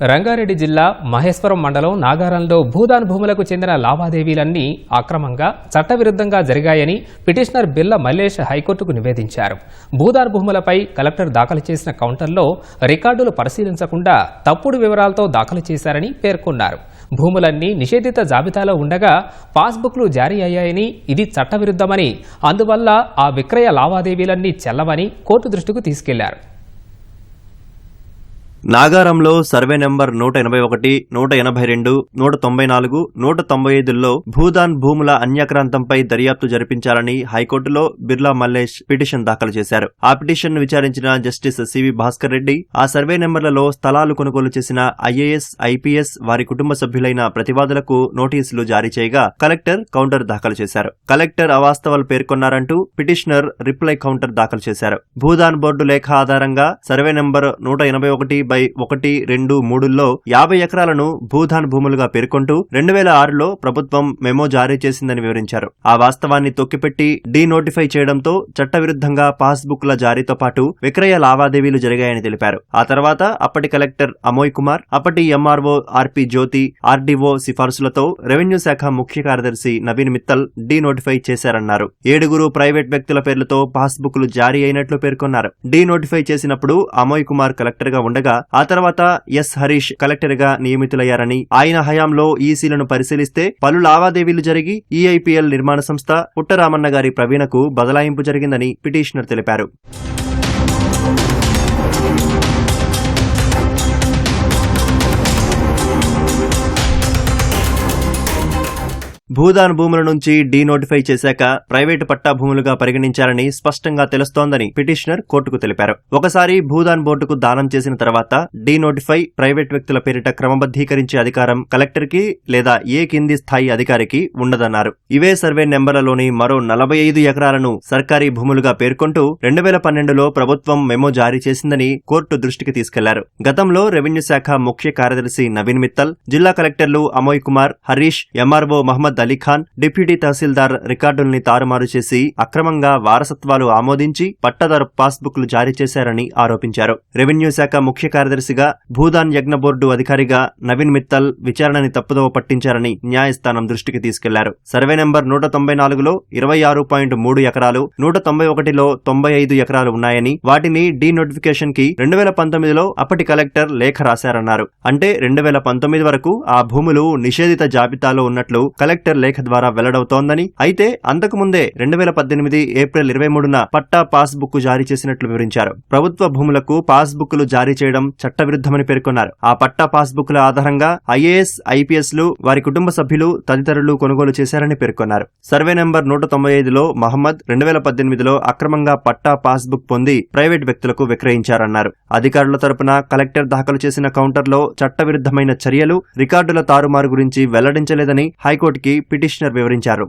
రంగారెడ్డి జిల్లా మహేశ్వరం మండలం నాగారంలో భూదాన్ భూములకు చెందిన లావాదేవీలన్నీ అక్రమంగా చట్టవిరుద్ధంగా జరిగాయని పిటిషనర్ బిల్ల మల్లేష్ హైకోర్టుకు నివేదించారు. భూదాన్ భూములపై కలెక్టర్ దాఖలు చేసిన కౌంటర్లో రికార్డులు పరిశీలించకుండా తప్పుడు వివరాలతో దాఖలు చేశారని పేర్కొన్నారు. భూములన్నీ నిషేధిత జాబితాలో ఉండగా పాస్బుక్లు జారీ అయ్యాయని ఇది చట్టవిరుద్ధమని అందువల్ల ఆ విక్రయ లావాదేవీలన్నీ చెల్లవని కోర్టు దృష్టికి తీసుకెళ్ళారు. నాగారంలో సర్వే నెంబర్ నూట ఎనభై ఒకటి నూట ఎనభై రెండు నూట తొంభై నాలుగు నూట తొంభై ఐదుల్లో భూదాన్ భూముల అన్యాక్రాంతంపై దర్యాప్తు జరిపించాలని హైకోర్టులో బిర్లా మల్లేష్ పిటిషన్ దాఖలు చేశారు. ఆ పిటిషన్ విచారించిన జస్టిస్ సివి భాస్కర్ రెడ్డి ఆ సర్వే నెంబర్లలో స్థలాలు కొనుగోలు చేసిన ఐఏఎస్ ఐపీఎస్ వారి కుటుంబ సభ్యులైన ప్రతివాదులకు నోటీసులు జారీ చేయగా కలెక్టర్ కౌంటర్ దాఖలు చేశారు. కలెక్టర్ అవాస్తవాలు పేర్కొన్నారంటూ పిటిషనర్ రిప్లై కౌంటర్ దాఖలు చేశారు. భూదాన్ బోర్డు లేఖ ఆధారంగా సర్వే నెంబర్ నూట ఎనభై ఒకటి బై ఒకటి రెండు మూడుల్లో యాభై ఎకరాలను భూధాన్ భూములుగా పేర్కొంటూ రెండు వేల ఆరులో ప్రభుత్వం మెమో జారీ చేసిందని వివరించారు. ఆ వాస్తవాన్ని తొక్కిపెట్టి డీ నోటిఫై చేయడంతో చట్టవిరుద్ధంగా పాస్బుక్ల జారీతో పాటు విక్రయ లావాదేవీలు జరిగాయని తెలిపారు. ఆ తర్వాత అప్పటి కలెక్టర్ అమోయ్ కుమార్ అప్పటి MRO R P Jyothi RDO సిఫార్సులతో revenue శాఖ ముఖ్య కార్యదర్శి నవీన్ మిత్తల్ డీ నోటిఫై చేశారన్నారు. ఏడుగురు ప్రైవేట్ వ్యక్తుల పేర్లతో పాస్బుక్లు జారీ అయినట్లు పేర్కొన్నారు. డీ నోటిఫై చేసినప్పుడు అమోయ్ కుమార్ కలెక్టర్గా ఉండగా ఆ తర్వాత ఎస్ హరీష్ కలెక్టర్గా నియమితులయ్యారని ఆయన హయాంలో ఈసీలను పరిశీలిస్తే పలు లావాదేవీలు జరిగి ఈఐపీఎల్ నిర్మాణ సంస్థ పుట్టరామన్న గారి ప్రవీణకు బదలాయింపు జరిగిందని పిటిషనర్ తెలిపారు. భూదాన్ భూముల నుంచి డీనోటిఫై చేశాక ప్రైవేటు పట్టా భూములుగా పరిగణించారని స్పష్టంగా తెలుస్తోందని పిటిషనర్ కోర్టుకు తెలిపారు. ఒకసారి భూదాన్ బోర్డుకు దానం చేసిన తర్వాత డీనోటిఫై ప్రైవేట్ వ్యక్తుల పేరిట క్రమబద్దీకరించే అధికారం కలెక్టర్కి లేదా ఏ కింది స్థాయి అధికారికి ఉండదన్నారు. ఇవే సర్వే నెంబర్లలోని మరో నలభై ఐదు ఎకరాలను సర్కారీ భూములుగా పేర్కొంటూ రెండు వేల పన్నెండులో ప్రభుత్వం మెమో జారీ చేసిందని కోర్టు దృష్టికి తీసుకెళ్ళారు. గతంలో రెవెన్యూ శాఖ ముఖ్య కార్యదర్శి నవీన్ మిత్తల్ జిల్లా కలెక్టర్లు అమోయ్ కుమార్ హరీష్ ఎంఆర్ఓ మహమ్మద్ అలీఖాన్ డిప్యూటీ తహసీల్దార్ రికార్డుల్ని తారుమారు చేసి అక్రమంగా వారసత్వాలు ఆమోదించి పట్టదారు పాస్బుక్లు జారీ చేశారని ఆరోపించారు. రెవెన్యూ శాఖ ముఖ్య కార్యదర్శిగా భూదాన్ యజ్ఞ బోర్డు అధికారిగా నవీన్ మిత్తల్ విచారణని తప్పుదోవ పట్టించారని న్యాయస్థానం దృష్టికి తీసుకెళ్ళారు. సర్వే నెంబర్ నూట తొంభై నాలుగులో ఇరవై ఆరు పాయింట్ మూడు ఎకరాలు నూట తొంభై ఒకటిలో తొంభై ఐదు ఎకరాలు ఉన్నాయని వాటిని డీ నోటిఫికేషన్కి రెండు వేల పంతొమ్మిదిలో అప్పటి కలెక్టర్ లేఖ రాశారన్నారు. అంటే రెండు వేల పంతొమ్మిది వరకు ఆ భూములు నిషేధిత జాబితాలో ఉన్నట్లు కలెక్టర్ లేఖ ద్వారా వెల్లడవుతోందని. అయితే అంతకుముందే రెండు వేల పద్దెనిమిది ఏప్రిల్ ఇరవై మూడున పట్టా పాస్ బుక్ జారీ చేసినట్లు వివరించారు. ప్రభుత్వ భూములకు పాస్ బుక్లు జారీ చేయడం చట్టవిరుద్ధమని పేర్కొన్నారు. ఆ పట్టా పాస్ బుక్ల ఆధారంగా ఐఏఎస్ ఐపీఎస్లు వారి కుటుంబ సభ్యులు తదితరులు కొనుగోలు చేశారని పేర్కొన్నారు. సర్వే నెంబర్ నూట తొంభై ఐదులో మహమ్మద్ రెండు వేల పద్దెనిమిదిలో అక్రమంగా పట్టా పాస్ బుక్ పొంది ప్రైవేట్ వ్యక్తులకు విక్రయించారన్నారు. అధికారుల తరపున కలెక్టర్ దాఖలు చేసిన కౌంటర్లో చట్టవిరుద్ధమైన చర్యలు రికార్డుల తారుమారు గురించి వెల్లడించలేదని హైకోర్టుకి పిటిషనర్ వివరించారు.